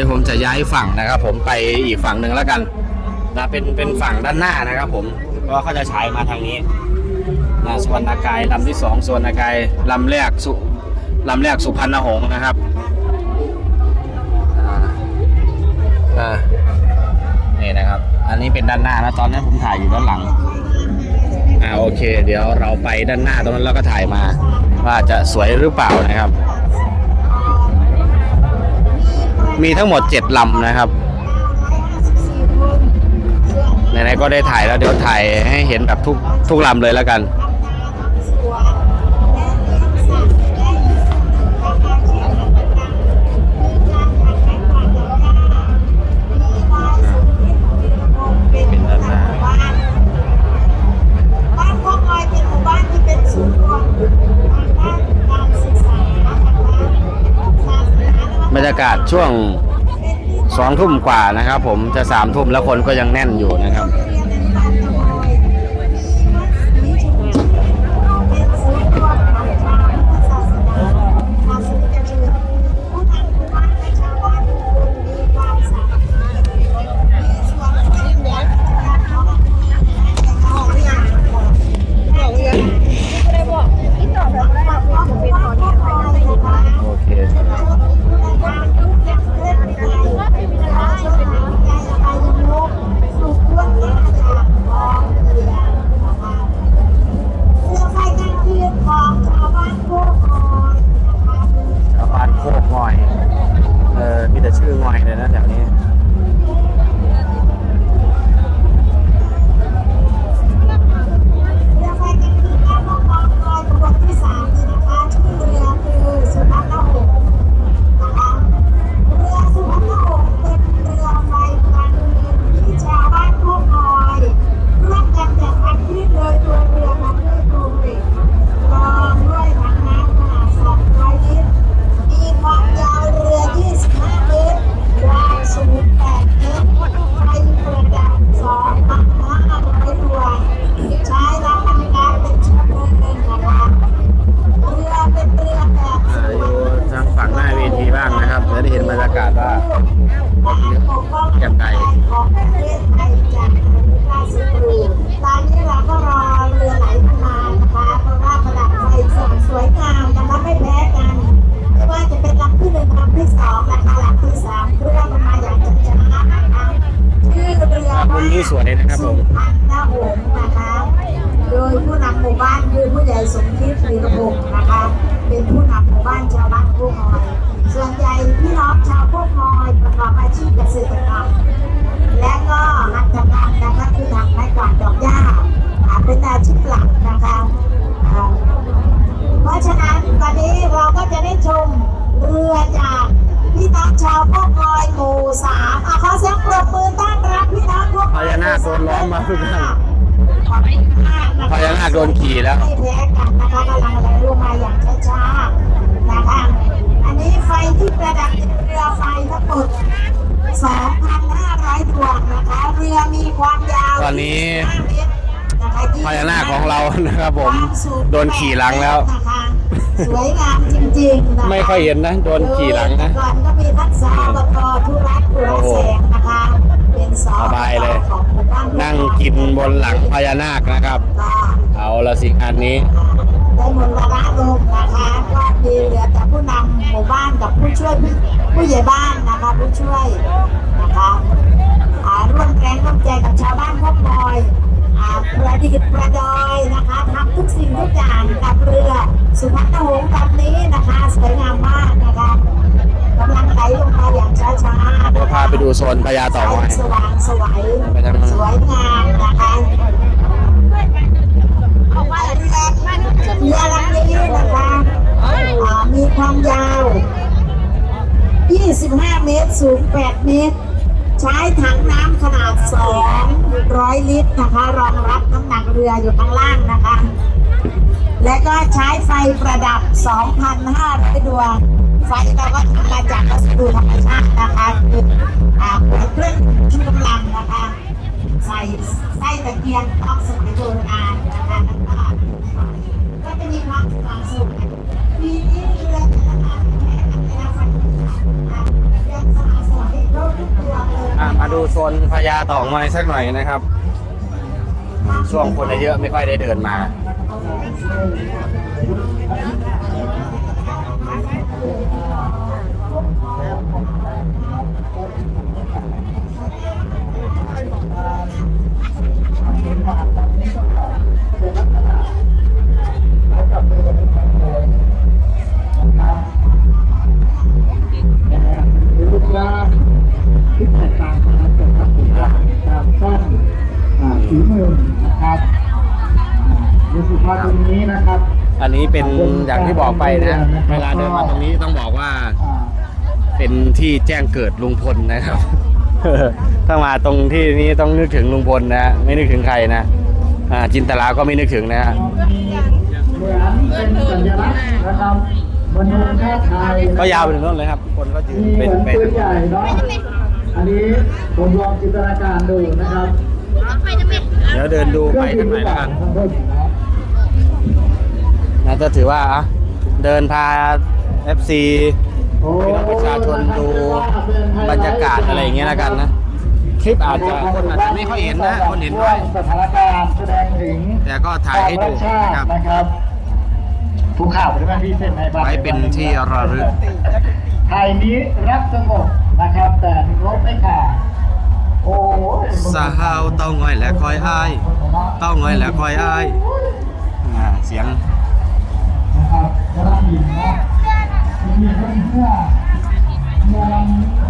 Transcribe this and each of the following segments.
ดี๋ยวผมจะย้ายฝั่งนะครับ ผมไปอีกฝั่งหนึ่งแล้วกันนะเป็นเป็นฝั่งด้านหน้านะครับ ผมเพราะเขาจะฉายมาทางนี้นะส่วนอากายลำที่สองส่วนอากายลำแรกสุลำแรกสุพรรณหงส์นะครับอ่าอ่านี่นะครับ อันนี้เป็นด้านหน้านะตอนนั้นผมถ่ายอยู่ด้านหลังอ่าโอเค เดี๋ยวเราไปด้านหน้าตรงนั้นแล้วก็ถ่ายมา ว่าจะสวยหรือเปล่านะครับ มีทั้งหมด 7 ลำนะครับไหนๆก็ได้ถ่ายแล้วเดี๋ยวถ่ายให้เห็นแบบทุกทุกลำเลยแล้วกันเป็น ยากาศช่วงสองทุ่มกว่านะครับ ผมจะสามทุ่มแล้วคนก็ยังแน่นอยู่นะครับ นะครับผมสุพรรณหงนะคะ โดยผู้นำหมู่บ้านคือผู้ใหญ่สมคิดวีระพงศ์นะคะ เป็นผู้นำหมู่บ้านชาวบ้านโคกมอย ส่วนใหญ่พี่น้องชาวโคกมอยประกอบอาชีพเกษตรกรรม และก็หัตถกรรมนะคะคือทำไม้กวาดดอกหญ้าเป็นอาชีพหลักนะคะเพราะฉะนั้นวันนี้เราก็จะได้ชมเรือจาก ชาวโคกมอยหมู่สามอะขอเสียงปรบมือต้อนรับพี่น้องโคกมพอยญานาคโดนล้อมมาทุกท่านขอบคุณมากนะคะพญานาคโดนขี่แล้วไม่แพ้กันนะคะกำลังไหลลงมาอย่างช้าๆนะคะอันนี้ไฟที่ประดับเรือไฟทั้งหมด2,500ดวงนะคะเรือมีความยาวตอนนี้25เมตรนะคะพญานาคของเรานะครับผมวามสูงโดนขี่หลังแล้วนะคะ สวยงามจริงๆนะคะไม่ค่อยเห็นนะโดนขี่หลังนะ ก่อนก็มีท่านสอบกทุรัตน์อุรแสงนะคะ เป็นสอสบายเลย ของหมู่บ้านนั่งกินบนหลังพญานาคนะครับก็เอาละสิอันนี้ ได้มรณะลงนะคะ ก็มีเหลือแต่ผู้นำหมู่บ้านกับผู้ช่วยผู้ผู้ใหญ่บ้านนะคะ ผู้ช่วยนะคะอ่าร่วมแรงร่วมใจกับชาวบ้านพบมอยอ่า ประดิษฐ์ประดอยนะคะทำทุกสิ่งทุกอย่างกับเรือสุพรรณหงส์ลำนี้นะคะสวยงามมากนะคะกำลังไหลลงมาอย่างช้าๆเดี๋ยวพาไปดูโซนพญาเต่างอยสว่างสวยไปทางนั้นสวยงามนะคะเรือลำนี้นะคะอ่ามีความยาว 25 เมตร สูง 8 เมตร ใช้ถังน้ำขนาด 200 ลิตรนะคะ รองรับน้ำหนักเรืออยู่ข้างล่างนะคะ และก็ใช้ไฟประดับ 2,500 ดวง ไฟเราก็ทำมาจากวัสดุธรรม ต่องอยสักหน่อยนะครับ ช่วงคนเยอะไม่ค่อยได้เดินมารู อันนี้เป็นอย่างที่บอกไปนะเวลาเดินมาตรงนี้ต้องบอกว่าอ่า เป็นที่แจ้งเกิดลุงพลนะครับถ้ามาตรงที่นี้ต้องนึกถึงลุงพลนะไม่นึกถึงใครนะอ่าจินตลาก็ไม่นึกถึงนะฮะเหมือนเป็นสัญลักษณ์นะครับมนุษย์ชาติไทยนะครับก็ยาวไปถึงนู่นเลยครับ คนก็ยืนมีเหเป็มืนอนเป็นปืนใหญ่เนาะอันนี้ผมลองจินตนาการดูนะครับ เดี๋ยวเดินดูไปทางไหนแล้วกันข้างบนนะครับ นะจะถือว่าอะเดินพา FC โอ้พี่น้องประชาชนดูบรรยากาศอะไรอย่างเงี้ยแล้วกันนะ คลิปอาจจะคนอาจจะไม่ค่อยเห็นนะคนเห็นน้อยสถานการณ์แสดงถึงแต่ก็ถ่ายให้ดูควมนะครัรักบชาตินะครับภูเขาใช่ไหมพี่เส้นในบ้านไว้เป็นที่ระลึกไทยนี้รักสงบนะครับ แต่รบไม่ขาดโอ้ยสาวเต้าง่อยและคอยอ้ายเต้าง่อยและคอยอ้ายอ่าเสียงนะครับ กระดานหินนะมีเพื่อนเพื่อเมือง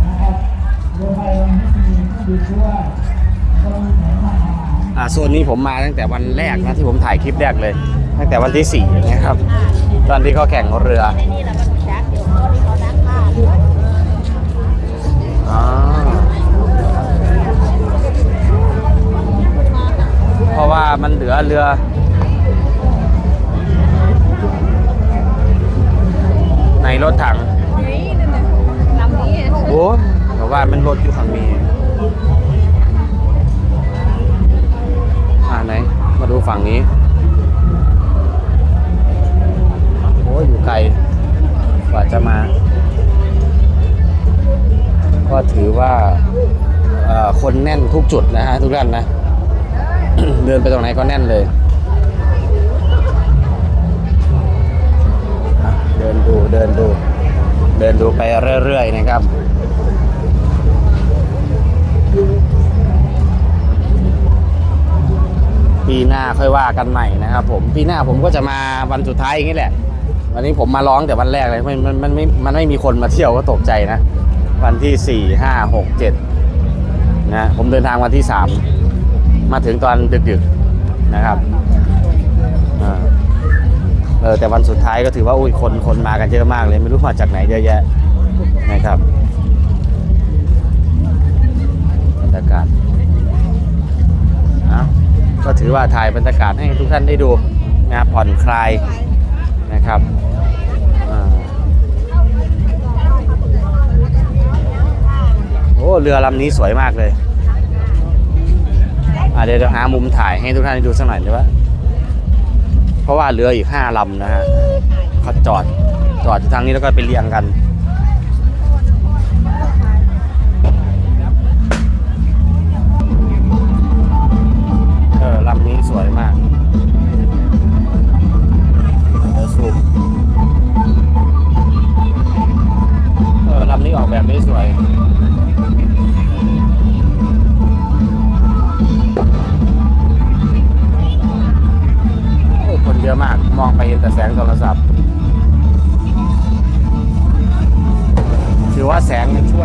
นะครับเรือไปวันที่ดีด้วยก็มีแผนมาหาอ่าโซนนี้ผมมาตั้งแต่วันแรกนะที่ผมถ่ายคลิปแรกเลย ตั้งแต่วันที่สี่นะครับ ตอนที่เขาแข่งเรือเพราะว่ามันเหลือเรือ ว่ามันรถอยู่ฝั่งนี้อ่าไหน มาดูฝั่งนี้ โอ้อยู่ไกล กว่าจะมา ก็ถือว่าคนแน่นทุกจุดนะฮะทุกท่านนะ เดินไปตรงไหนก็แน่นเลย เดินดูเดินดู เดินดูไปเรื่อยๆนะครับ ปีหน้าค่อยว่ากันใหม่นะครับผมปีหน้าผมก็จะมาวันสุดท้ายอย่างนี้แหละ วันนี้ผมมาร้องแต่วันแรกเลยมันมันมันไม่มันไม่มีคนมาเที่ยวก็ตกใจนะ วันที่สี่ห้าหกเจ็ดนะผมเดินทางวันที่สามมาถึงตอนดึกๆนะครับเออแต่วันสุดท้ายก็ถือว่าอุ้ยคนคนมากันเยอะมากเลย ไม่รู้มาจากไหนเยอะแยะนะครับบรรยากาศนะก็ ถือว่าถ่ายบรรยากาศให้ทุกท่านได้ดูนะผ่อนคลายนะครับอโอ้เรือลำนี้สวยมากเลยเดี๋ยวหามุมถ่ายให้ทุกท่านได้ดูสักหน่อยดีว่าเพราะว่าเรืออีกห้าลำนะฮะเขาจอดจอดทางนี้แล้วก็ไปเรียงกัน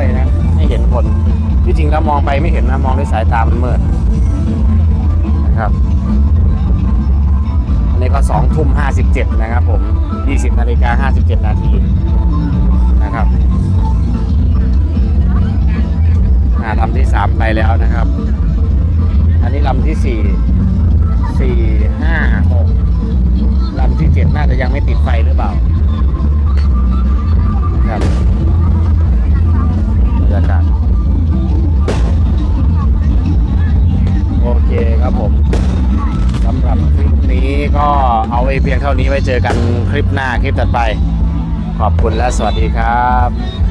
นช่วยนะให้เห็นคนที่จริงแล้วมองไปไม่เห็นนะมองด้วยสายตามันมืดนะครับอันนี้ก็สองทุ่มห้าสิบเจ็ดนะครับ ผมยี่สิบนาฬิกาห้าสิบเจ็ดนาทีนะครับาลำที่สามไปแล้วนะครับ อันนี้ลำที่สี่สี่ห้าหกลำที่เจ็ดน่าจะยังไม่ติดไฟหรือเปล่าครับ คครับผมสำหรับคลิปนี้ก็เอาไว้เพียงเท่านี้ไว้เจอกันคลิปหน้าคลิปต่อไป ขอบคุณและสวัสดีครับ